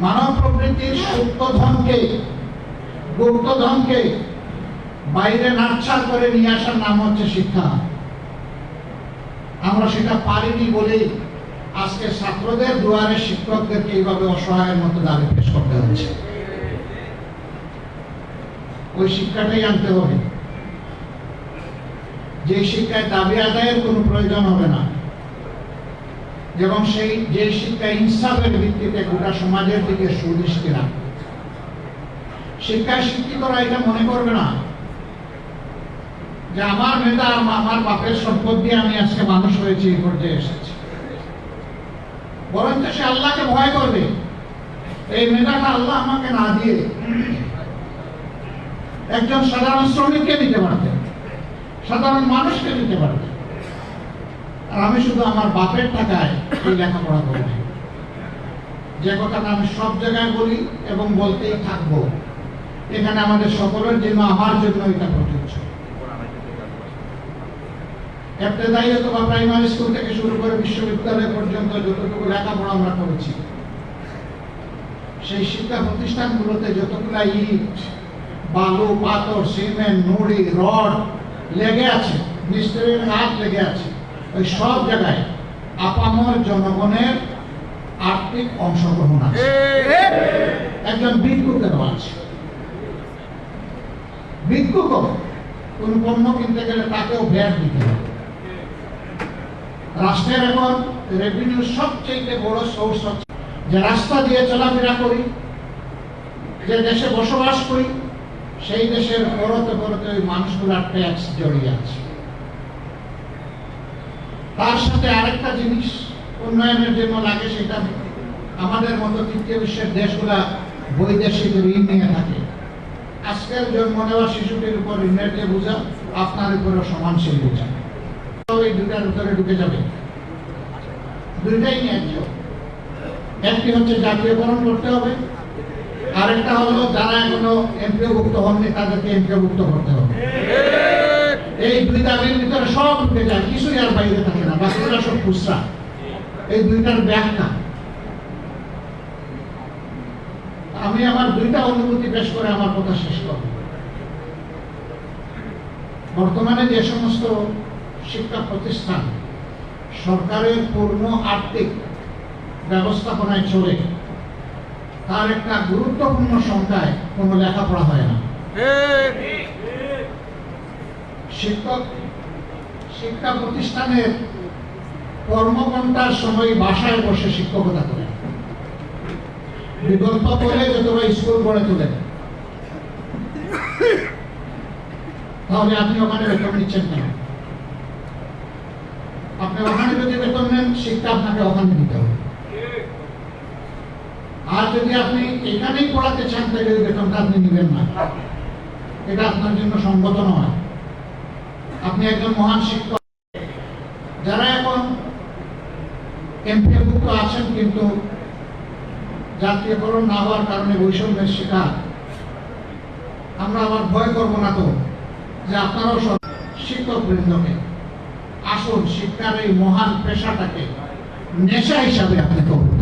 মানব প্রবৃত্তির সুপ্তধনকে গুপ্তধনকে বাইরে নাচ্ছার করে নিয়ে আসার নাম হচ্ছে শিক্ষা। আমরা সেটা পারিনি বলেই আজকে ছাত্রদের দুয়ারে শিক্ষকদেরকে এইভাবে অসহায়ের মতো দাবি পেশ করতে হচ্ছে। ওই শিক্ষাটাই আনতে হবে। যে শিক্ষায় দাবি আদায়ের কোনো প্রয়োজন হবে না। এবং সেই যে শিক্ষা ইনসাফের ভিত্তিতে গোটা সমাজের দিকে সুদৃষ্টি রাখবে শিক্ষায় শিক্ষিতরা এটা মনে করবে না। যে আমার মেধা, আমার বাপের সম্পদ দিয়ে আমি আজকে মানুষ হয়েছি, এই পর্যায়ে এসেছি। বরঞ্চ সে আল্লাহকে ভয় করবে। এই মেধাটা আল্লাহ আমাকে না দিয়ে একজন সাধারণ শ্রমিককে দিতে পারতেন, সাধারণ মানুষকে দিতে পারতেন। আমি শুধু আমার বাপের টাকায় এই লেখাপড়া করি যে কথাটা আমি সব জায়গায় বলি এবং বলতেই থাকব, এখানে আমাদের সকলের জন্য আমার জন্য এটা প্রযোজ্য। এফতেদায়ী অথবা প্রাইমারি স্কুল থেকে শুরু করে বিশ্ববিদ্যালয় পর্যন্ত যতটুকু লেখাপড়া আমরা করেছি, সেই শিক্ষা প্রতিষ্ঠানগুলোতে যতগুলা ইট, বালু, পাথর, সিমেন্ট, নুড়ি, রড লেগে আছে, মিস্ত্রির হাত লেগে আছে ওই সব জায়গায় আপামর জনগণের আর্থিক অংশগ্রহণ আছে। একজন ভিক্ষুকেরও আছে ভিক্ষুক কোন পণ্য কিনতে গেলে তাকেও দিতে হবে রাষ্ট্রের এখন রেভিনিউ সবচেয়ে বড় সোর্স হচ্ছে যে রাস্তা দিয়ে চলাফেরা করি, যে দেশে বসবাস করি, সেই দেশের পরতে ওই মানুষগুলার ট্যাক্স জড়িয়ে আছে। তার সাথে আরেকটা জিনিস উন্নয়নের জন্য লাগে সেটা আমাদের মতো তৃতীয় বিশ্বের দেশগুলা বৈদেশিক ঋণ নিয়ে থাকে। আজকের জন্ম নেওয়া শিশুটির উপর ঋণের যে বোঝা, আপনার উপরও সমান সেই বোঝা। এই দুটার ভিতরে ঢুকে যাবে। দুইটাই ন্যায্য। একটি হচ্ছে জাতীয়করণ করতে হবে, আরেকটা হলো যারা এখনও এমপিওভুক্ত হননি তাদেরকে এমপিওভুক্ত করতে হবে। এই দুই দাবির ভিতরে সব ঢুকে যায়, কিছুই আর বাইরে থাকে না বাকিটা সব খুচরা। এই দুইটার ব্যাখ্যা আমি আমার দুইটা অনুভূতি পেশ করে আমার কথা শেষ করব। বর্তমানে যে সমস্ত শিক্ষা প্রতিষ্ঠান সরকারের পূর্ণ আর্থিক ব্যবস্থাপনায় চলে, তার একটা গুরুত্বপূর্ণ সংখ্যায় কোনো লেখাপড়া হয় না। শিক্ষক, শিক্ষা প্রতিষ্ঠানের কর্মঘণ্টার সময় বাসায় বসে শিক্ষকতা করেন। বিকল্প করে যতটা স্কুল গড়ে তোলেন। তাহলে আপনি ওখানে বেতন নিচ্ছেন কেন? আপনি ওখানে যদি বেতন নেন, শিক্ষা আপনাকে ওখানে দিতে হবে। আর যদি আপনি এখানেই পড়াতে চান, তাহলে বেতনটা আপনি নেবেন না। এটা আপনার জন্য সঙ্গত নয়। আপনি একজন মহান শিক্ষক। যারা এখন এমপিভুক্ত আছেন কিন্তু জাতীয়করণ না হওয়ার কারণে বৈষম্যের শিকার, আমরা আবার ভয় করব না তো যে আপনারাও সব শিক্ষক বৃন্দকে আসুন শিক্ষার এই মহান পেশাটাকে নেশা হিসাবে আপনি করুন।